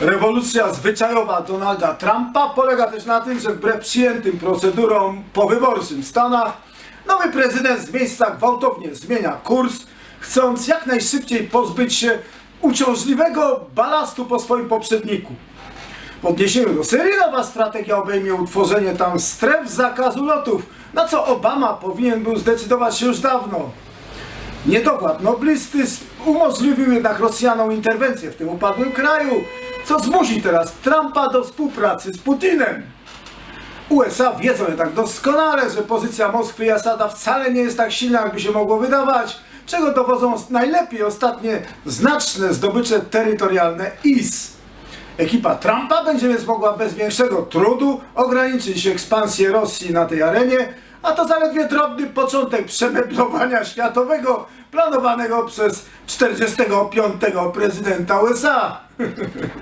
Rewolucja zwyczajowa Donalda Trumpa polega też na tym, że wbrew przyjętym procedurom powyborczym w Stanach nowy prezydent z miejsca gwałtownie zmienia kurs, chcąc jak najszybciej pozbyć się uciążliwego balastu po swoim poprzedniku. W odniesieniu do Syrii nowa strategia obejmie utworzenie tam stref zakazu lotów, na co Obama powinien był zdecydować się już dawno. Niedowład noblisty umożliwił jednak Rosjanom interwencję w tym upadłym kraju, co zmusi teraz Trumpa do współpracy z Putinem. USA wiedzą jednak doskonale, że pozycja Moskwy i Asada wcale nie jest tak silna, jakby się mogło wydawać, czego dowodzą najlepiej ostatnie znaczne zdobycze terytorialne IS. Ekipa Trumpa będzie więc mogła bez większego trudu ograniczyć ekspansję Rosji na tej arenie, a to zaledwie drobny początek przemeblowania światowego planowanego przez 45. prezydenta USA.